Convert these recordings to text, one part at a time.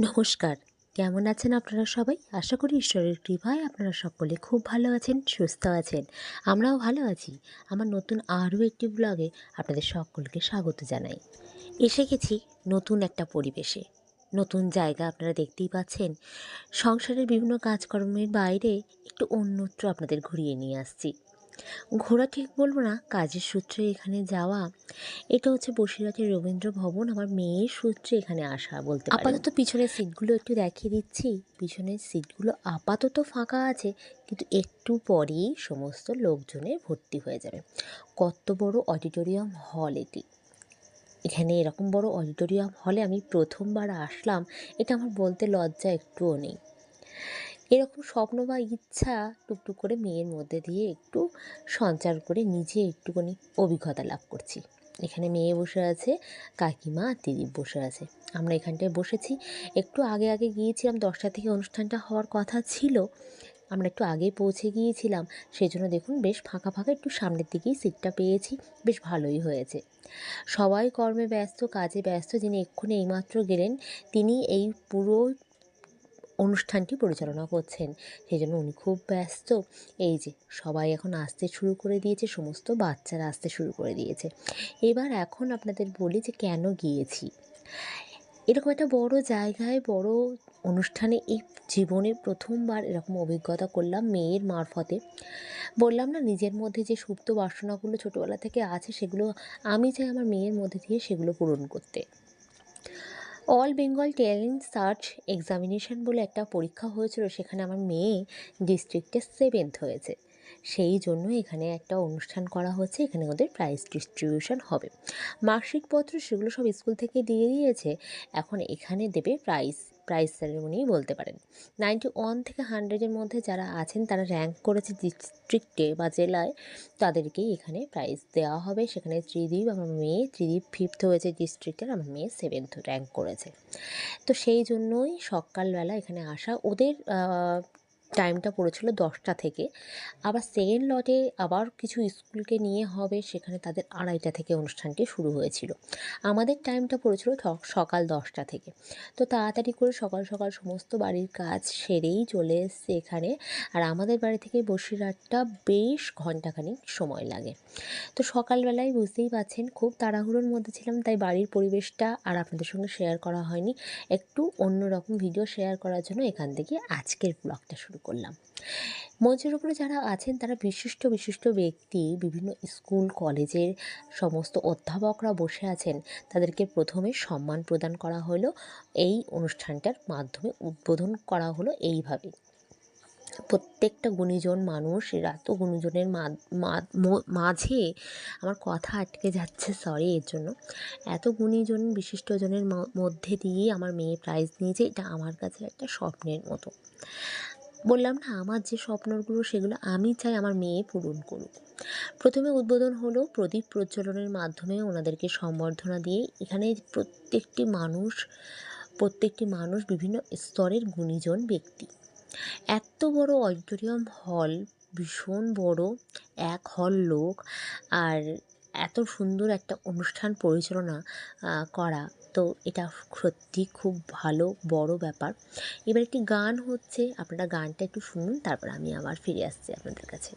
নমস্কার। কেমন আছেন আপনারা সবাই? আশা করি ঈশ্বরের কৃপায় আপনারা সকলে খুব ভালো আছেন, সুস্থ আছেন। আমরাও ভালো আছি। আমার নতুন আরও একটি ব্লগে আপনাদের সকলকে স্বাগত জানাই। এসে গেছি নতুন একটা পরিবেশে। নতুন জায়গা আপনারা দেখতেই পাচ্ছেন। সংসারের বিভিন্ন কাজকর্মের বাইরে একটু অন্যত্র আপনাদের ঘুরিয়ে নিয়ে আসছি। ঘোরা ঠিক বলব না, কাজের সূত্রে এখানে যাওয়া, এটা হচ্ছে বসিরহাটের রবীন্দ্র ভবন, আমার মেয়ের সূত্রে এখানে আসা বলতে আপাতত পিছনের সিটগুলো একটু দেখিয়ে দিচ্ছি। পিছনের সিটগুলো আপাতত ফাঁকা আছে, কিন্তু একটু পরেই সমস্ত লোকজনে ভর্তি হয়ে যাবে। কত বড় অডিটোরিয়াম হল এটি। এখানে এরকম বড় অডিটোরিয়াম হলে আমি প্রথমবার আসলাম, এটা আমার বলতে লজ্জা একটুও নেই। এরকম স্বপ্ন বা ইচ্ছা টুকটুক করে মেয়ের মধ্যে দিয়ে একটু সঞ্চার করে নিজে একটুখানি অভিজ্ঞতা লাভ করছি। এখানে মেয়ে বসে আছে, কাকিমা আর দিদি বসে আছে। আমরা এখানটায় বসেছি। একটু আগে আগে গিয়েছিলাম, দশটা থেকে অনুষ্ঠানটা হওয়ার কথা ছিল। আমরা একটু আগে পৌঁছে গিয়েছিলাম। সেই জন্য দেখুন বেশ ফাঁকা ফাঁকা একটু সামনের দিকেই সিটটা পেয়েছি। বেশ ভালোই হয়েছে। সবাই কর্মে ব্যস্ত, কাজে ব্যস্ত। যিনি এক্ষুনি এইমাত্র গেলেন, তিনি এই পুরো অনুষ্ঠানটি পরিচালনা করছেন। সেই জন্য উনি খুব ব্যস্ত। এই যে, সবাই এখন আসতে শুরু করে দিয়েছে, সমস্ত বাচ্চারা আসতে শুরু করে দিয়েছে। এবার এখন আপনাদের বলি যে কেন গিয়েছি। এরকম একটা বড় জায়গায়, বড় অনুষ্ঠানে এই জীবনে প্রথমবার এরকম অভিজ্ঞতা করলাম মেয়ের মারফতে। বললাম না, নিজের মধ্যে যে সুপ্ত বাসনাগুলো ছোটোবেলা থেকে আছে, সেগুলো আমি চাই আমার মেয়ের মধ্যে দিয়ে সেগুলো পূরণ করতে। All Bengal talent search examination বলে একটা পরীক্ষা হয়েছিল, সেখানে আমার মেয়ে ডিস্ট্রিক্টে সেভেন্থ হয়েছে। সেই জন্য এখানে একটা অনুষ্ঠান করা হচ্ছে, এখানে ওদের প্রাইজ ডিস্ট্রিবিউশন হবে। মার্কশিটপত্র সেগুলো সব স্কুল থেকে দিয়ে দিয়েছে। এখন এখানে দেবে প্রাইজ প্রাইজ সেরেমনি বলতে পারেন। নাইনটি ওয়ান থেকে হান্ড্রেডের মধ্যে যারা আছেন, তারা র্যাঙ্ক করেছে ডিস্ট্রিক্টে বা জেলায়। তাদেরকেই এখানে প্রাইজ দেওয়া হবে। সেখানে ত্রিদীপ, আমার মেয়ে ত্রিদীপ ফিফথ হয়েছে ডিস্ট্রিক্টের, আমার মেয়ে সেভেন্থ র্যাঙ্ক করেছে। তো সেই জন্যই সকালবেলা এখানে আসা। ওদের টাইমটা পড়েছিল দশটা থেকে। আবার সেকেন্ড লটে আবার কিছু স্কুলকে নিয়ে হবে, সেখানে তাদের আড়াইটা থেকে অনুষ্ঠানটি শুরু হয়েছিল। আমাদের টাইমটা পড়েছিল সকাল দশটা থেকে। তো তাড়াতাড়ি করে সকাল সকাল সমস্ত বাড়ির কাজ সেরেই চলে এসছে এখানে। আর আমাদের বাড়ি থেকে বসিরহাটটা বেশ ঘন্টাখানিক সময় লাগে। তো সকালবেলায় বুঝতেই পাচ্ছেন, খুব তাড়াহুড়োর মধ্যে ছিলাম, তাই বাড়ির পরিবেশটা আর আপনাদের সঙ্গে শেয়ার করা হয়নি। একটু অন্যরকম ভিডিও শেয়ার করার জন্য এখান থেকে আজকের ব্লগটা শুরু করলাম। মঞ্চের উপরে যারা আছেন, তারা বিশিষ্ট বিশিষ্ট ব্যক্তি, বিভিন্ন স্কুল, কলেজের সমস্ত অধ্যাপকরা বসে আছেন। তাদেরকে প্রথমে সম্মান প্রদান করা হলো। এই অনুষ্ঠানটার মাধ্যমে উদ্বোধন করা হলো এইভাবে। প্রত্যেকটা গুণীজন মানুষ, এত গুণীজনের মাঝে আমার কথা আটকে যাচ্ছে সরি এর জন্য। এত গুণীজন, বিশিষ্টজনের মধ্যে দিয়ে আমার মেয়ে প্রাইজ নিয়েছে, এটা আমার কাছে একটা স্বপ্নের মতো। বললাম, না, আমার যে স্বপ্নগুলো সেগুলো আমি চাই আমার মেয়ে পূরণ করুক। প্রথমে উদ্বোধন হলো প্রদীপ প্রজ্বলনের মাধ্যমে ওনাদেরকে সম্বর্ধনা দিয়ে। এখানে প্রত্যেকটি মানুষ প্রত্যেকটি মানুষ বিভিন্ন স্তরের গুণীজন ব্যক্তি। এত বড় অডিটোরিয়াম হল, ভীষণ বড়, এক হল লোক, আর এত সুন্দর একটা অনুষ্ঠান পরিচালনা করা। তো এটা সত্যি খুব ভালো, বড় ব্যাপার। এবার একটি গান হচ্ছে, আপনারা গানটা একটু শুনুন, তারপর আমি আবার ফিরে আসছি আপনাদের কাছে।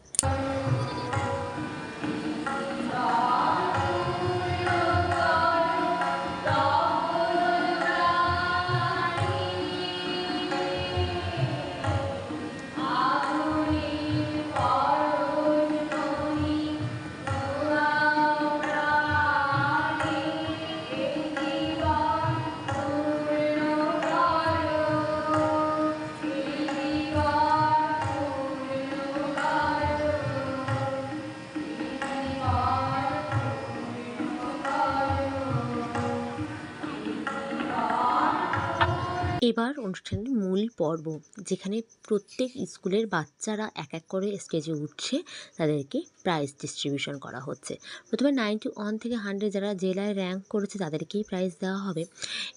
এবার অনুষ্ঠানের মূল পর্ব, যেখানে প্রত্যেক স্কুলের বাচ্চারা এক এক করে স্টেজে উঠছে, তাদেরকে প্রাইজ ডিস্ট্রিবিউশন করা হচ্ছে। প্রথমে নাইনটি ওয়ান থেকে হান্ড্রেড যারা জেলায় র্যাঙ্ক করেছে, তাদেরকেই প্রাইজ দেওয়া হবে।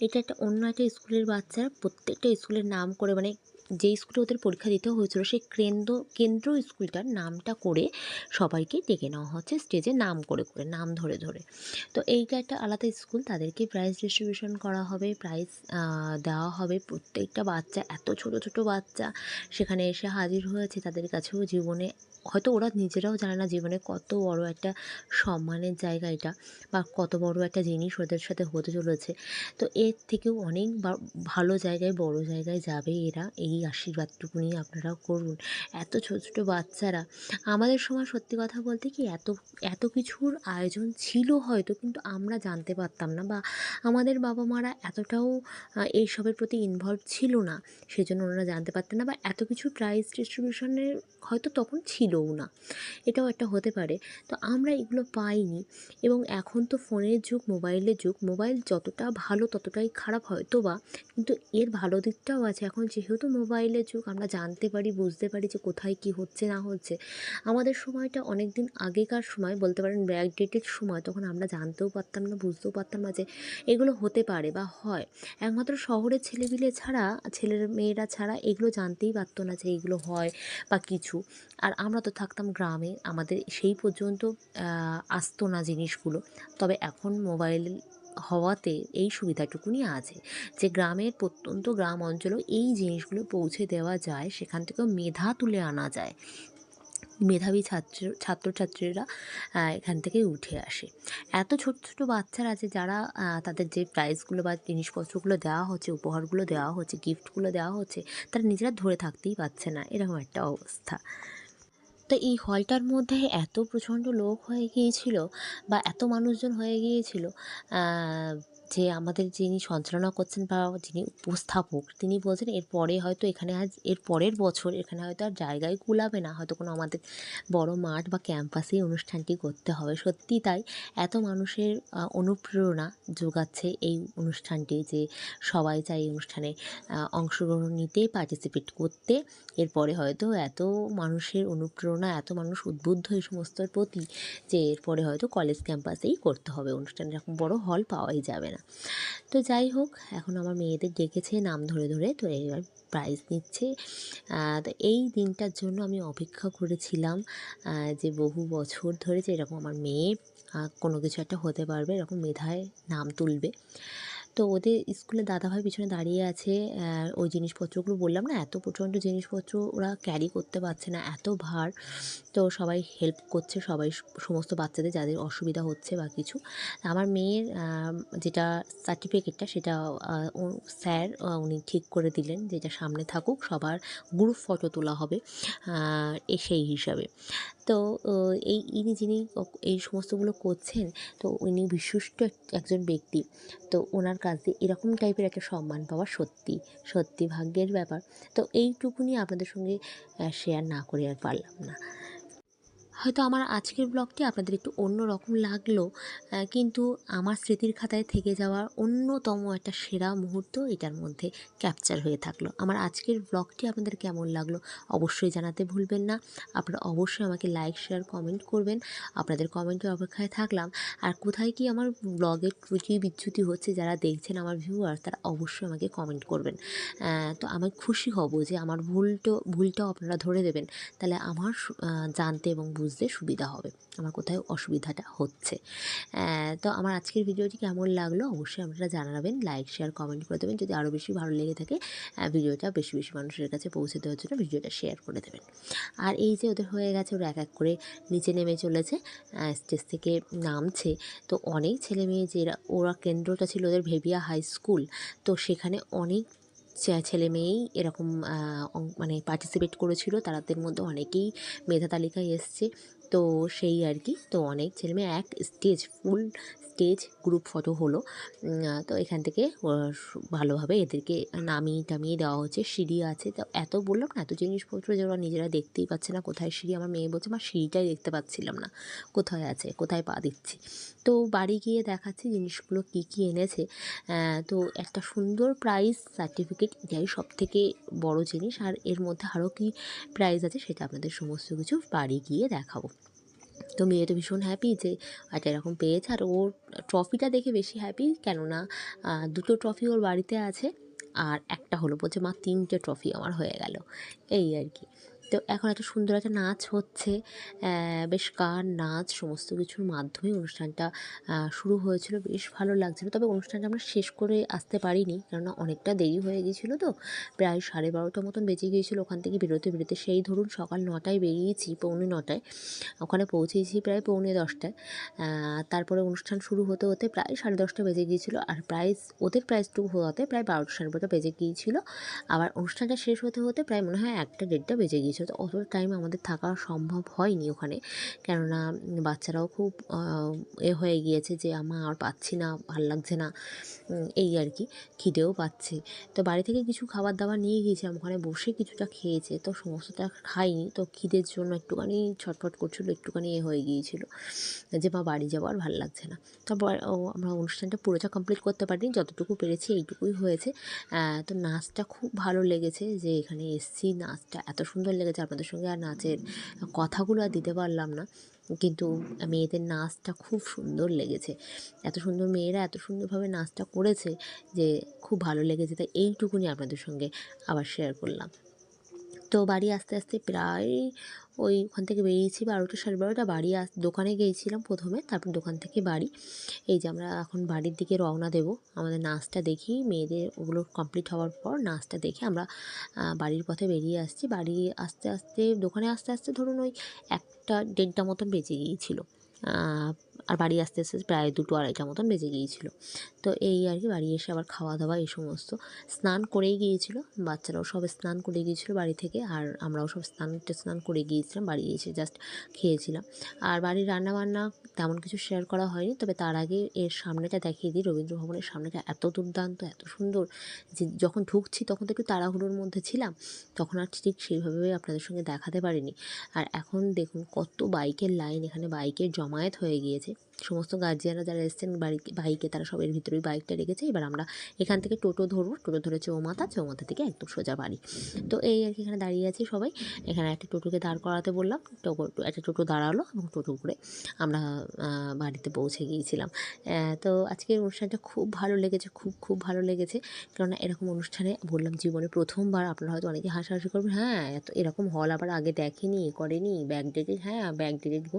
এটা একটা অন্য একটা স্কুলের বাচ্চারা প্রত্যেকটা স্কুলের নাম করে মানে যে স্কুলে ওদের পরীক্ষা দিতে হয়েছিল, সেই কেন্দ্র কেন্দ্র স্কুলটার নামটা করে সবাইকে ডেকে নেওয়া হচ্ছে, স্টেজে নাম করে করে, নাম ধরে ধরে। তো এইটা একটা আলাদা স্কুল, তাদেরকে প্রাইজ ডিস্ট্রিবিউশন করা হবে প্রাইজ দেওয়া হবে। প্রত্যেকটা বাচ্চা, এত ছোট ছোট বাচ্চা সেখানে এসে হাজির হয়েছে তাদের কাছেও জীবনে। হয়তো ওরা নিজেরাও জানে না জীবনে কত বড় একটা সম্মানের জায়গা এটা বা কত বড় একটা জিনিস ওদের সাথে হতে চলেছে। তো এর থেকেও অনেক ভালো জায়গায়, বড় জায়গায় যাবে এরা এই আশীর্বাদটুকুনি আপনারাও করুন। এত ছোট ছোট বাচ্চারা, আমাদের সময় সত্যি কথা বলতে কি এত এত কিছুর আয়োজন ছিল হয়তো, কিন্তু আমরা জানতে পারতাম না বা আমাদের বাবা মারা এতটাও এইসবের প্রতি ইনভলভ ছিল না। সেজন্য ওনারা জানতে পারতেন না বা এত কিছু প্রাইজ ডিস্ট্রিবিউশনের হয়তো তখন ছিলও না। এটাও একটা হতে পারে। তো আমরা এগুলো পাইনি এবং এখন তো ফোনের যুগ, মোবাইলের যুগ। মোবাইল যতটা ভালো, ততটাই খারাপ হয়তো বা কিন্তু এর ভালো দিকটাও আছে। এখন যেহেতু মোবাইলের যুগ, আমরা জানতে পারি, বুঝতে পারি যে কোথায় কী হচ্ছে, না হচ্ছে। আমাদের সময়টা অনেক দিন আগেকার সময়, বলতে পারেন ব্যাকডেটেড সময়, তখন আমরা জানতেও পারতাম না, বুঝতেও পারতাম না যে এগুলো হতে পারে বা হয়। একমাত্র শহরের ছেলেপিলে ছাড়া, ছেলের মেয়েরা ছাড়া এগুলো জানতেই পারতো না যে এগুলো হয় বা কিছু। আর আমরা তো থাকতাম গ্রামে, আমাদের সেই পর্যন্ত আসতো না জিনিসগুলো। তবে এখন মোবাইল হওয়াতে এই সুবিধাটুকুনি আছে যে গ্রামের প্রত্যন্ত গ্রাম অঞ্চলেও এই জিনিসগুলো পৌঁছে দেওয়া যায়, সেখান থেকেও মেধা তুলে আনা যায়। মেধাবী ছাত্র, ছাত্রছাত্রীরা এখান থেকে উঠে আসে। এত ছোট ছোট বাচ্চারা আছে যারা তাদের যে প্রাইজগুলো বা জিনিসপত্রগুলো দেওয়া হচ্ছে, উপহারগুলো দেওয়া হচ্ছে গিফটগুলো দেওয়া হচ্ছে, তারা নিজেরা ধরে থাকতেই পারছে না। এরকম একটা অবস্থা। তো এই হলটার মধ্যে এত প্রচণ্ড লোক হয়ে গিয়েছিল বা এত মানুষজন হয়ে গিয়েছিল যে আমাদের যিনি সঞ্চালনা করছেন বা যিনি উপস্থাপক, তিনি বলছেন এরপরে হয়তো এখানে আজ এর পরের বছর এখানে হয়তো আর জায়গায় কুলাবে না। হয়তো কোনো আমাদের বড় মাঠ বা ক্যাম্পাসেই অনুষ্ঠানটি করতে হবে। সত্যি তাই এত মানুষের অনুপ্রেরণা যোগাচ্ছে এই অনুষ্ঠানটি যে সবাই চায় এই অনুষ্ঠানে অংশগ্রহণ নিতে পার্টিসিপেট করতে। এরপরে হয়তো এত মানুষের অনুপ্রেরণা, এত মানুষ উদ্বুদ্ধ এই সমস্তর প্রতি যে এরপরে হয়তো কলেজ ক্যাম্পাসেই করতে হবে অনুষ্ঠান। এরকম বড় হল পাওয়াই যাবে না। তো যাই হোক, এখন আমার মেয়েদের ডেকেছে নাম ধরে ধরে, তো এবার প্রাইজ নিচ্ছে। তো এই দিনটার জন্য আমি অপেক্ষা করেছিলাম যে বহু বছর ধরে যে এরকম আমার মেয়ে কোনো কিছু একটা হতে পারবে, এরকম মেধায় নাম তুলবে। তো ওদের স্কুলে দাদাভাই পিছনে দাঁড়িয়ে আছে ওই জিনিসপত্রগুলো বললাম না, এত প্রচণ্ড জিনিসপত্র ওরা ক্যারি করতে পারছে না, এত ভার। তো সবাই হেল্প করছে, সবাই সমস্ত বাচ্চাদের যাদের অসুবিধা হচ্ছে বা কিছু। আমার মেয়ের যেটা সার্টিফিকেটটা সেটা স্যার উনি ঠিক করে দিলেন যেটা সামনে থাকুক, সবার গ্রুপ ফটো তোলা হবে সেই হিসাবে। তো এই, ইনি যিনি এই সমস্তগুলো করছেন, তো উনি বিশিষ্ট এক- একজন ব্যক্তি। তো ওনার কাছ এরকম টাইপের একটা সম্মান পাওয়া সত্যি সত্যি ভাগ্যের ব্যাপার। তো এইটুকুনি আপনাদের সঙ্গে শেয়ার না করে আর পারলাম না। হয়তো আমার আজকের ব্লগটি আপনাদের একটু অন্য রকম লাগল কিন্তু আমার স্মৃতির খাতায় থেকে যাওয়ার অন্যতম একটা সেরা মুহূর্ত এটার মধ্যে ক্যাপচার হয়ে থাকল। আমার আজকের ব্লগটি আপনাদের কেমন লাগল অবশ্যই জানাতে ভুলবেন না। আপনারা অবশ্যই আমাকে লাইক শেয়ার কমেন্ট করবেন। আপনাদের কমেন্টের অপেক্ষায় থাকলাম। আর কোথায় কি আমার ব্লগের ত্রুটি বিচ্যুতি হচ্ছে যারা দেখছেন আমার ভিউয়ার তারা অবশ্যই আমাকে কমেন্ট করবেন। তো আমি খুশি হব যে আমার ভুলটা, ভুলটাও আপনারা ধরে দেবেন। তাহলে আমার জানতে এবং বুঝতে সুবিধা হবে। আমার কোথায় অসুবিধাটা হচ্ছে? তো আমার আজকের ভিডিওটি কেমন লাগল অবশ্যই আপনারা জানাবেন, লাইক, শেয়ার, কমেন্ট করে দেবেন। যদি আরও বেশি ভালো লেগে থাকে ভিডিওটা বেশি বেশি মানুষের কাছে পৌঁছে দেওয়ার জন্য ভিডিওটা শেয়ার করে দেবেন। আর এই যে ওদের হয়ে গেছে, ওরা এক এক করে নিচে নেমে চলেছে স্টেজ থেকে নামছে। তো অনেক ছেলে মেয়ে যে ওরা কেন্দ্রটা ছিল ওদের ভেবিয়া হাই স্কুল, তো সেখানে অনেক ছেলে মেয়েই এরকম মানে পার্টিসিপেট করেছিল, তাদের মধ্যে অনেকেই মেধা তালিকায় এসছে। তো সেই আর কি, তো অনেক ছেলে মেয়ে এক stage full stage group photo হলো। তো এখান থেকে ভালোভাবে এদেরকে নামিয়ে টামিয়ে দেওয়া হচ্ছে। সিঁড়ি আছে। তো এত বললাম না, এত জিনিসপত্র যে ওরা নিজেরা দেখতেই পাচ্ছে না, কোথায় সিঁড়ি? আমার মেয়ে বলছে, মা, সিঁড়িটাই দেখতে পাচ্ছিলাম না। কোথায় আছে? কোথায় পা দিচ্ছি? তো বাড়ি গিয়ে দেখাচ্ছি জিনিসগুলো কী কী এনেছে। তো একটা সুন্দর প্রাইজ সার্টিফিকেট এটাই সব থেকে বড় জিনিস। আর এর মধ্যে আরও কী প্রাইজ আছে সেটা আপনাদের সমস্ত কিছু বাড়ি গিয়ে দেখাবো। তো মেয়ে তো ভীষণ হ্যাপি যে একটা এরকম পেয়েছে। আর ওর ট্রফিটা দেখে বেশি হ্যাপি কেননা দুটো ট্রফি ওর বাড়িতে আছে, আর একটা হলো বলছে, মা, তিনটে ট্রফি আমার হয়ে গেল। এই আর কি। তো এখন একটা সুন্দর একটা নাচ হচ্ছে বেশ গান, নাচ সমস্ত কিছুর মাধ্যমে অনুষ্ঠানটা শুরু হয়েছিল, বেশ ভালো লাগছিল। তবে অনুষ্ঠানটা আমরা শেষ করে আসতে পারিনি, কেননা অনেকটা দেরি হয়ে গিয়েছিল তো। প্রায় সাড়ে বারোটা মতন বেজে গিয়েছিল ওখান থেকে বেরোতে বেরোতে। সেই ধরুন সকাল নটায় বেরিয়েছি, পৌনে নটায়। ওখানে পৌঁছেছি প্রায় পৌনে দশটায়। তারপরে অনুষ্ঠান শুরু হতে হতে প্রায় সাড়ে দশটা বেজে গিয়েছিল আর প্রাইস ওদের প্রাইসটুকু হওয়াতে প্রায় বারোটা সাড়ে বারোটা বেজে গিয়েছিল। আবার অনুষ্ঠানটা শেষ হতে হতে প্রায় মনে হয় একটা দেড়টা বেজে গিয়েছিল। তো অত টাইম আমাদের থাকা সম্ভব হয়নি ওখানে। কেননা বাচ্চারাও খুব এ হয়ে গিয়েছে যে, আমা, আর পাচ্ছি না, ভালো লাগছে না। এই আর কি, খিদেও পাচ্ছে। তো বাড়ি থেকে কিছু খাবার দাবার নিয়ে গিয়েছিলাম। ওখানে বসে কিছুটা খেয়েছে। তো সমস্তটা খাইনি। তো খিদের জন্য একটুখানি ছটফট করছিল, একটুখানি এ হয়ে গিয়েছিল যে, মা, বাড়ি যাব, আর ভালো লাগছে না। তারপর আমরা অনুষ্ঠানটা পুরোটা কমপ্লিট করতে পারিনি। যতটুকু পেরেছি এইটুকুই হয়েছে। তো নাচটা খুব ভালো লেগেছে যে, এখানে এসছি। নাচটা এত সুন্দর লেগেছে। আপনাদের সঙ্গে আর নাচের কথাগুলো আর দিতে পারলাম না। কিন্তু মেয়েদের নাচটা খুব সুন্দর লেগেছে। এত সুন্দর মেয়েরা এত সুন্দরভাবে নাচটা করেছে যে খুব ভালো লেগেছে। তাই এইটুকুনি আপনাদের সঙ্গে আবার শেয়ার করলাম। তো বাড়ি আস্তে আস্তে প্রায় ওই ওখান থেকে বেরিয়েছি বারোটা সাড়ে বারোটা বাড়ি আস, দোকানে গিয়েছিলাম প্রথমে, তারপর দোকান থেকে বাড়ি। এই যে আমরা এখন বাড়ির দিকে রওনা দেব। আমাদের নাচটা দেখি, মেয়েদের ওগুলো কমপ্লিট হওয়ার পর নাচটা দেখে আমরা বাড়ির পথে বেরিয়ে আসছি। বাড়ি আস্তে আস্তে, দোকানে আস্তে আস্তে ধরুন ওই একটা দেড়টা মতন বেজে গিয়েছিল। আর বাড়ি আসতে আসতে প্রায় দুটো আড়াইটা মতন বেজে গিয়েছিল। তো এই আর কি, বাড়ি এসে আবার খাওয়া দাওয়া এই সমস্ত। স্নান করেই গিয়েছিল, বাচ্চারাও সব স্নান করে গিয়েছিল বাড়ি থেকে, আর আমরাও সব স্নান স্নান করে গিয়েছিলাম, বাড়ি এসে জাস্ট খেয়েছিলাম। আর বাড়ির রান্নাবান্না তেমন কিছু শেয়ার করা হয়নি, তবে তার আগে এর সামনেটা দেখিয়ে দিই রবীন্দ্র ভবনের সামনেটা এত দুর্দান্ত, এত সুন্দর যে যখন ঢুকছি তখন তো একটু তাড়াহুড়োর মধ্যে ছিলাম, তখন আর ঠিক সেইভাবে আপনাদের সঙ্গে দেখাতে পারিনি। আর এখন দেখুন কত বাইকের লাইন এখানে বাইকের জমায়েত হয়ে গিয়েছে remercier. সমস্ত গার্জিয়ানরা যারা এসেছেন বাড়ি বাইকে তারা সব এর ভিতরেই বাইকটা রেখেছে। এবার আমরা এখান থেকে টোটো ধরবো। টোটো ধরে চৌমাথা চৌমাথা থেকে একদম সোজা বাড়ি। তো এই আর কি এখানে দাঁড়িয়ে আছি সবাই। এখানে একটা টোটোকে দাঁড় করাতে বললাম। টোটো, একটা টোটো দাঁড়াল এবং টোটো করে আমরা বাড়িতে পৌঁছে গিয়েছিলাম। তো আজকের অনুষ্ঠানটা খুব ভালো লেগেছে, খুব খুব ভালো লেগেছে। কেননা এরকম অনুষ্ঠানে বললাম জীবনে প্রথমবার, আপনারা হয়তো অনেকে হাসাহাসি করবেন হ্যাঁ এত, এরকম হল আবার আগে দেখেনি, করেনি ব্যাক ডেটেড হ্যাঁ ব্যাক ডেটেড গো।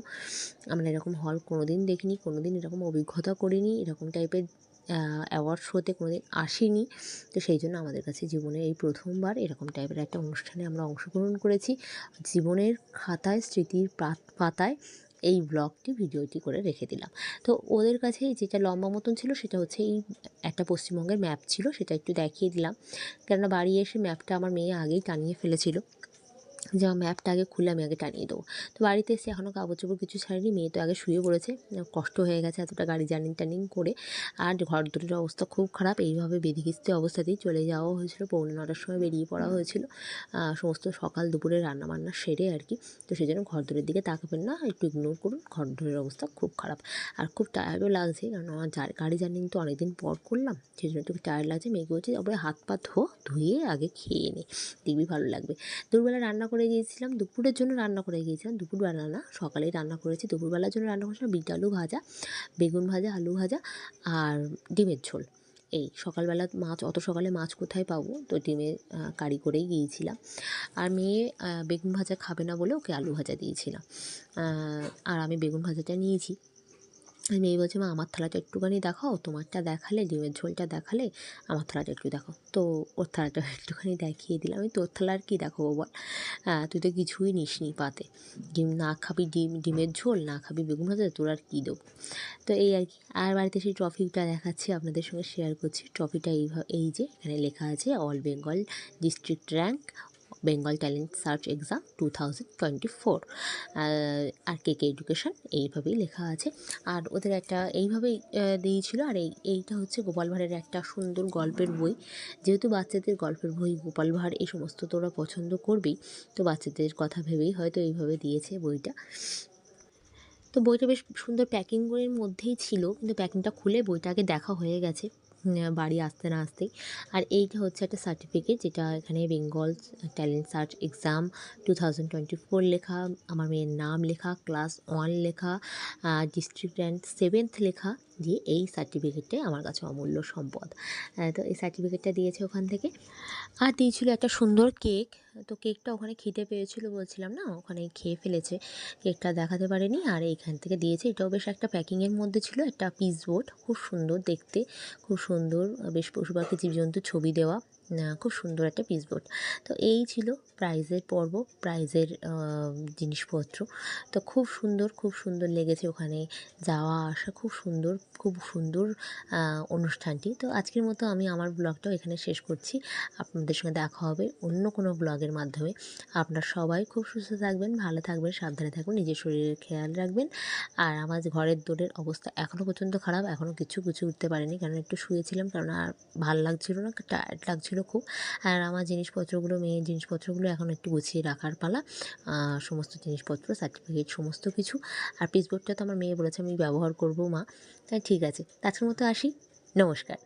আমরা এরকম হল কোনো দিন দেখিনি। দেখিনি কোনো দিন এরকম অভিজ্ঞতা করিনি, এরকম টাইপের অ্যাওয়ার্ড শোতে কোনো দিন আসিনি। তো সেই জন্য আমাদের কাছে জীবনের এই প্রথমবার এরকম টাইপের একটা অনুষ্ঠানে আমরা অংশগ্রহণ করেছি। জীবনের খাতায়, স্মৃতির পাতায় এই ব্লগটি ভিডিওটি করে রেখে দিলাম। তো ওদের কাছে যেটা লম্বা মতন ছিল সেটা হচ্ছে এই একটা পশ্চিমবঙ্গের ম্যাপ ছিল, সেটা একটু দেখিয়ে দিলাম। কেননা বাড়ি এসে ম্যাপটা আমার মেয়ে আগেই টানিয়ে ফেলেছিল। যে আমার ম্যাপটা আগে খুলে আমি আগে টানিয়ে দেবো। তো বাড়িতে এসে এখনও কাগজ চোপড় কিছু ছাড়িনি মেয়ে তো আগে শুয়ে পড়েছে। কষ্ট হয়ে গেছে এতটা গাড়ি জার্নিং টার্নিং করে। আর ঘর দুটির অবস্থা খুব খারাপ এইভাবে বেদিকিস্তি অবস্থাতেই চলে যাওয়া হয়েছিল। পৌনে নটার সময় বেরিয়ে পড়া হয়েছিল। সমস্ত সকাল দুপুরে রান্নাবান্না সেরে আর কি। তো সেই জন্য ঘর দূরের দিকে তাকাবেন না একটু ইগনোর করুন ঘর দূরের অবস্থা খুব খারাপ। আর খুব টায়ার্ডও লাগছে কারণ আমার গাড়ি জার্নিং তো অনেকদিন পর করলাম সেই জন্য একটু টায়ার্ড লাগছে। মেয়েকে বলছি তারপরে হাত পা ধো ধুয়ে আগে খেয়ে নে দেখবি ভালো লাগবে। দুপুরবেলা রান্না করে গিয়েছিলাম দুপুরের জন্য রান্না করে গিয়েছিলাম। দুপুরবেলা না, সকালেই রান্না করেছি। দুপুরবেলার জন্য রান্না করেছিলাম বিট আলু ভাজা, বেগুন ভাজা, আলু ভাজা আর ডিমের ঝোল। এই সকালবেলা মাছ, অত সকালে মাছ কোথায় পাবো? তো ডিমে কারি করেই গিয়েছিলাম। আর মেয়ে বেগুন ভাজা খাবে না বলে ওকে আলু ভাজা দিয়েছিলাম। আর আমি বেগুন ভাজাটা নিয়েছি। মেয়ে বলছে, মা, আমার থালাটা একটুখানি দেখাও, তোমারটা দেখালে, ডিমের ঝোলটা দেখালে আমার থালাটা একটু দেখো তো ওর থালাটা একটুখানি দেখিয়ে দিলাম। আমি তোর থালা আর কী দেখাবো বল? তুই তো কিছুই নিস নি পাতে। ডিম না খাবি ডিম, ডিমের ঝোল, না খাবি বেগুন ভাজা, তোর আর কী দেবো? তো এই আর কি। আর বাড়িতে সেই ট্রফিটা দেখাচ্ছি, আপনাদের সঙ্গে শেয়ার করছি। ট্রফিটা এইভাবে এই যে এখানে লেখা আছে all Bengal district rank Bengal talent search exam two thousand twenty four R K K education এইভাবেই লেখা আছে। আর ওদের একটা এইভাবেই দিয়েছিল। আর এই, এইটা হচ্ছে গোপাল ভাঁড়ের একটা সুন্দর গল্পের বই। যেহেতু বাচ্চাদের গল্পের বই গোপাল ভাঁড় এই সমস্ত তোরা পছন্দ করবেই তো বাচ্চাদের কথা ভেবেই হয়তো এইভাবে দিয়েছে বইটা। তো বইটা বেশ সুন্দর প্যাকিং করে মধ্যেই ছিল, কিন্তু প্যাকিংটা খুলে বইটাকে দেখা হয়ে গেছে। বাড়ি আসতে না আসতেই। আর এইটা হচ্ছে একটা সার্টিফিকেট যেটা এখানে Bengal talent search exam two thousand twenty four লেখা, আমার মেয়ের নাম লেখা ক্লাস ওয়ান লেখা ডিস্ট্রিক্ট র্যাঙ্ক সেভেন্থ লেখা। দিয়ে এই সার্টিফিকেটটাই আমার কাছে অমূল্য সম্পদ। তো এই সার্টিফিকেটটা দিয়েছে ওখান থেকে। আর দিয়েছিল একটা সুন্দর কেক। তো কেকটা ওখানে খিদে পেয়েছিল বলছিলাম না? ওখানে খেয়ে ফেলেছে। কেকটা দেখাতে পারেনি। আর এইখান থেকে দিয়েছে। এটাও বেশ একটা প্যাকিংয়ের মধ্যে ছিল। একটা পিস বোর্ড খুব সুন্দর দেখতে। খুব সুন্দর। বেশ পশু পাখি জীবজন্তুর ছবি দেওয়া। খুব সুন্দর একটা পিস বোর্ড তো এই ছিল প্রাইজের পর্ব প্রাইজের জিনিসপত্র। তো খুব সুন্দর খুব সুন্দর লেগেছে ওখানে যাওয়া আসা, খুব সুন্দর খুব সুন্দর অনুষ্ঠানটি। তো আজকের মতো আমি আমার ব্লগটাও এখানে শেষ করছি। আপনাদের সঙ্গে দেখা হবে অন্য কোনো ব্লগের মাধ্যমে। আপনারা সবাই খুব সুস্থ থাকবেন, ভালো থাকবেন, সাবধানে থাকবেন নিজের শরীরের খেয়াল রাখবেন। আর আমার ঘরের দোরের অবস্থা এখনও পর্যন্ত খারাপ এখনও কিছু কিছু উঠতে পারিনি। কারণ একটু শুয়েছিলাম কারণ আর ভালো লাগছিল না টায়ার্ড লাগছিল খুব। আর আমার জিনিসপত্রগুলো, মেয়ের জিনিসপত্রগুলো এখন একটু গুছিয়ে রাখার পালা। সমস্ত জিনিসপত্র সার্টিফিকেট সমস্ত কিছু। আর পিসবোর্ডটা তো আমার মেয়ে বলেছে আমি ব্যবহার করব মা। তাই ঠিক আছে আজকের মতো আসি। নমস্কার।